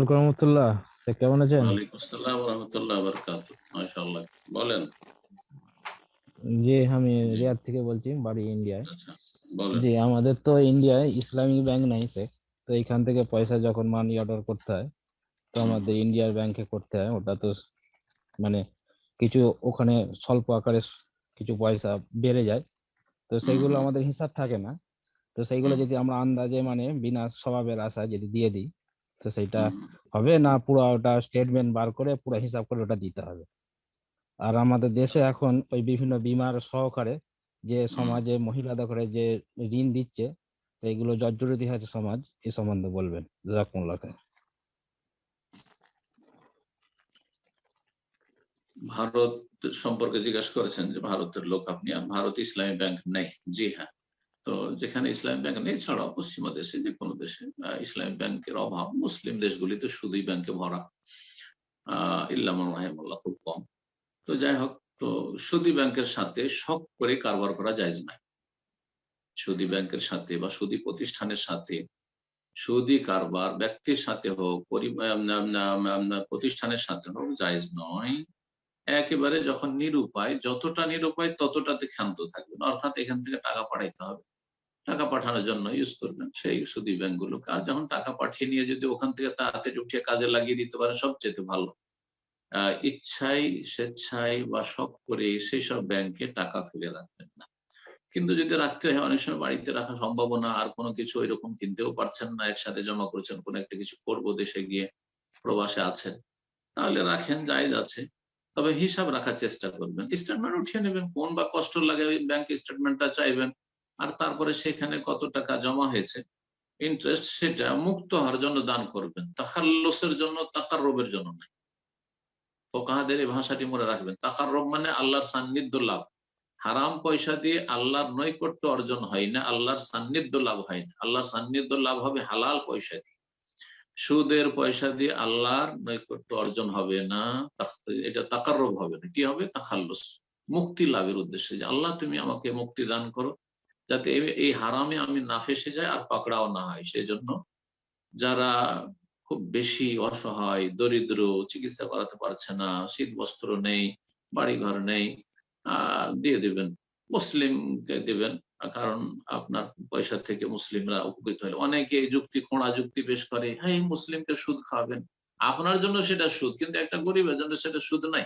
আলাইকুম রহমতুল্লাহ। স্যার কেমন আছেন? ওয়ালাইকুম আসসালাম রহমতুল্লাহ বরকাত মাশাআল্লাহ। বলেন। জি আমি রিয়াদ থেকে বলছি বাড়ি ইন্ডিয়ায়। আচ্ছা জি আমাদের তো ইন্ডিয়ায় ইসলামিক ব্যাংক নাই স্যার। তো এখান থেকে পয়সা যখন মানি অর্ডার করতে হয় তো আমাদের ইন্ডিয়ার ব্যাংকে করতে হয়। ওটা তো মানে কিছু ওখানে স্বল্প আকারে কিছু পয়সা বেড়ে যায়। তো সেইগুলো আমাদের হিসাব থাকে না। তো সেইগুলো যদি আমরা আন্দাজে মানে বিনা স্বভাবের আশা যদি দিয়ে দিই তো সেটা হবে না পুরো ওটা স্টেটমেন্ট বার করে পুরো হিসাব করে ওটা দিতে হবে। আর আমাদের দেশে এখন ওই বিভিন্ন বিমার সহকারে যে সমাজে মহিলাদের করে যে ঋণ দিচ্ছে তো এগুলো জর্জরিত হয়েছে সমাজ এ সম্বন্ধে বলবেন জাজাকুমুল্লাহ খায়ের। ভারত সম্পর্কে জিজ্ঞাসা করেছেন যে ভারতের লোক আপনি ভারত ইসলামী ব্যাংক নেই। জি হ্যাঁ। তো যেখানে ইসলামী ব্যাংক নেই ছাড়াও পশ্চিমা দেশে যে কোনো দেশে ইসলামী ব্যাংকের অভাব, মুসলিম দেশগুলিতে শুধুই ব্যাংকে ভরা, আহ ইল্লামন রাহেমুল্লাহ খুব কম। তো যাই হোক, তো সুদী ব্যাংকের সাথে শখ করে কারবার করা যায় না সুদী ব্যাংকের সাথে বা সুদী প্রতিষ্ঠানের সাথে সুদী কারবার ব্যক্তির সাথে হোক প্রতিষ্ঠানের সাথে হোক জায়েজ নয়। একেবারে যখন নিরুপায়, যতটা নিরুপায় ততটাতে ক্ষান্ত থাকবেন। অর্থাৎ এখান থেকে টাকা পাঠাইতে হবে। টাকা পাঠানোর জন্য ইউজ করবেন। সেই সুদী ব্যাংকগুলোকে আর যখন টাকা পাঠিয়ে নিয়ে যদি ওখান থেকে তাড়াতাড়ি উঠিয়ে কাজে লাগিয়ে দিতে পারে সবচেয়ে ভালো। ইচ্ছাই স্বেচ্ছায় বা শখ করে সেই সব ব্যাংকে টাকা ফেলে রাখবেন না। কিন্তু যদি রাখতে হয়, অনেক সময় বাড়িতে রাখা সম্ভব না, আর কোনো কিছু এরকম কিনতেও পারছেন না, একসাথে জমা করেছেন, কোনো একটা কিছু করব দেশে গিয়ে প্রবাসে আছেন, তাহলে রাখেন জায়েজ আছে তবে হিসাব রাখার চেষ্টা করবেন। স্টেটমেন্ট উঠিয়ে নেবেন, কোন বা কষ্ট লাগে ব্যাংক স্টেটমেন্টটা চাইবেন আর তারপরে সেখানে কত টাকা জমা হয়েছে? ইন্টারেস্ট সেটা মুক্ত হওয়ার জন্য দান করবেন। তাকাল্লসের জন্য তাকার রোগের জন্য নয় ফোকাহাদের এই ভাষাটি মনে রাখবেন। তাকার রব মানে আল্লাহর সান্নিধ্য লাভ। হারাম পয়সা দিয়ে আল্লাহর নৈকট্য অর্জন হয় না, আল্লাহর সান্নিধ্য লাভ হয় না। আল্লাহর সান্নিধ্য লাভ হবে হালাল পয়সা দিয়ে। সুদের পয়সা দিয়ে আল্লাহর নৈকট্য অর্জন হবে না এটা তাকারব হবে না। কি হবে? তাখাল্লুস। মুক্তি লাভের উদ্দেশ্যে যে, আল্লাহ তুমি আমাকে মুক্তি দান করো। যাতে এই- হারামে আমি না ফেসে যাই আর পাকড়াও না হয়। সেই জন্য যারা খুব বেশি অসহায়, দরিদ্র, চিকিৎসা করাতে পারছে না শীত বস্ত্র নেই, বাড়িঘর নেই দিয়ে দিবেন। মুসলিমকে দিবেন, কারণ আপনার পয়সা থেকে মুসলিমরা উপকৃত হলে। অনেকে যুক্তি, খোঁড়া যুক্তি পেশ করে হ্যাঁ মুসলিমকে সুদ খাওয়াবেন। আপনার জন্য সেটা সুদ, কিন্তু একটা গরিবের জন্য সেটা সুদ নাই।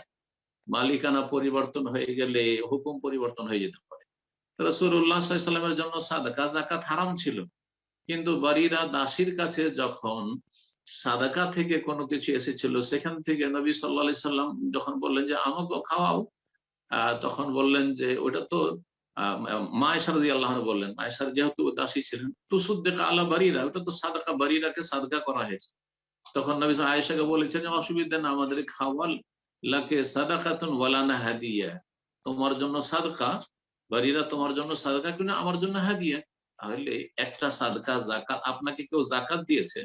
মালিকানা পরিবর্তন হয়ে গেলে, হুকুম পরিবর্তন হয়ে যেতে পারে। রসুল্লাহ সাল্লামের জন্য সাদাকা জাকাত হারাম ছিল। কিন্তু বাড়িরা দাসীর কাছে যখন সাদাকা থেকে কোনো কিছু এসেছিল, সেখান থেকে নবী সাল্লা সাল্লাম যখন বললেন যে, আমাকেও খাওয়াও তখন বললেন যে ওটা তো মায়েশার দিয়ে আল্লাহ বললেন মায়েশার যেহেতু দাসী ছিলেন, তুসুদ্দেকা আল্লাহ বাড়িরা ওটা তো সাদাকা বাড়িরাকে সাদকা করা হয়েছে। তখন নবী আয়েশাকে বলেছেন যে, অসুবিধা না আমাদের খাওয়াল লাকে সাদাকাতুন ওয়ালানা হাদিয়া, তোমার জন্য সাদকা বাড়িরা তোমার জন্য সাদকা কিন্তু আমার জন্য হাদিয়া। তাহলে একটা সাদকা জাকাত আপনাকে কেউ জাকাত দিয়েছে,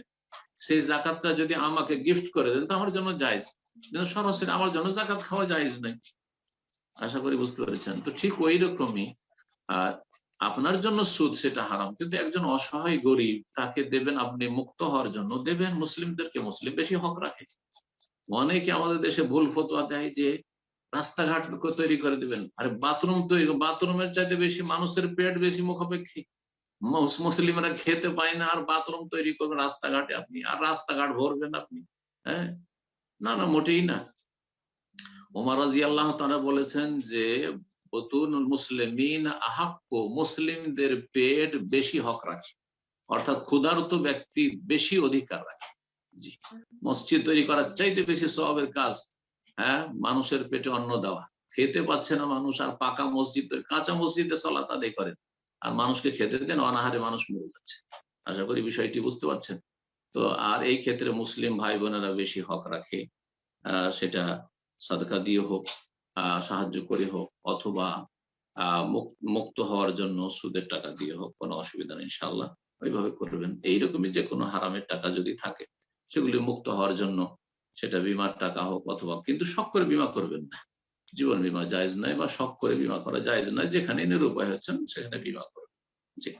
সেই জাকাতটা যদি আমাকে গিফট করে দেন, তো আমার জন্য জায়েজ। কিন্তু সরাসরি আমার জন্য জাকাত খাওয়া জায়েজ নাই আশা করি বুঝতে পেরেছেন। তো ঠিক ওই রকমই আপনার জন্য সুদ সেটা হারাম, কিন্তু একজন অসহায় গরিব তাকে দেবেন আপনি মুক্ত হওয়ার জন্য, দেবেন মুসলিমদেরকে মুসলিম, বেশি হক রাখে। অনেকে আমাদের দেশে ভুল ফতোয়া দেয় যে রাস্তাঘাট তৈরি করে দিবেন। আরে বাথরুম তৈরি বাথরুমের চাইতে বেশি মানুষের পেট বেশি মুখাপেক্ষী। মুস- মুসলিমরা খেতে পায় না, আর বাথরুম তৈরি করবেন রাস্তাঘাটে আপনি, আর রাস্তাঘাট ভরবেন আপনি হ্যাঁ? না না, মোটেই না। ওমর আল্লাহ তারা বলেছেন যে বতুন মুসলিমিন আহাক্য মুসলিমদের পেট বেশি হক রাখে। অর্থাৎ ক্ষুধার্ত ব্যক্তি বেশি অধিকার রাখে। জি, মসজিদ তৈরি করার চাইতে বেশি সবের কাজ হ্যাঁ মানুষের পেটে অন্ন দেওয়া। খেতে পাচ্ছে না মানুষ, আর পাকা মসজিদ, কাঁচা মসজিদে চলা তাদের করেন। আর মানুষকে খেতে দেন, অনাহারে মানুষ মরে যাচ্ছে। আশা করি বিষয়টি বুঝতে পারছেন? তো আর এই ক্ষেত্রে মুসলিম ভাই বোনেরা বেশি হক রাখে। সেটা সাদকা দিয়ে হোক সাহায্য করে হোক, অথবা মুক্ত হওয়ার জন্য সুদের টাকা দিয়ে হোক, কোনো অসুবিধা নেই ইনশাল্লাহ ওইভাবে করবেন। এইরকমই যে কোনো হারামের টাকা যদি থাকে, সেগুলি মুক্ত হওয়ার জন্য সেটা বিমার টাকা হোক অথবা, কিন্তু শখ করে বিমা করবেন না। জীবন বিমা জায়জ নয় বা শখ করে বিমা করা জায়জ নয়। যেখানে নিরুপায় হচ্ছেন, সেখানে বিমা করবেন। জি।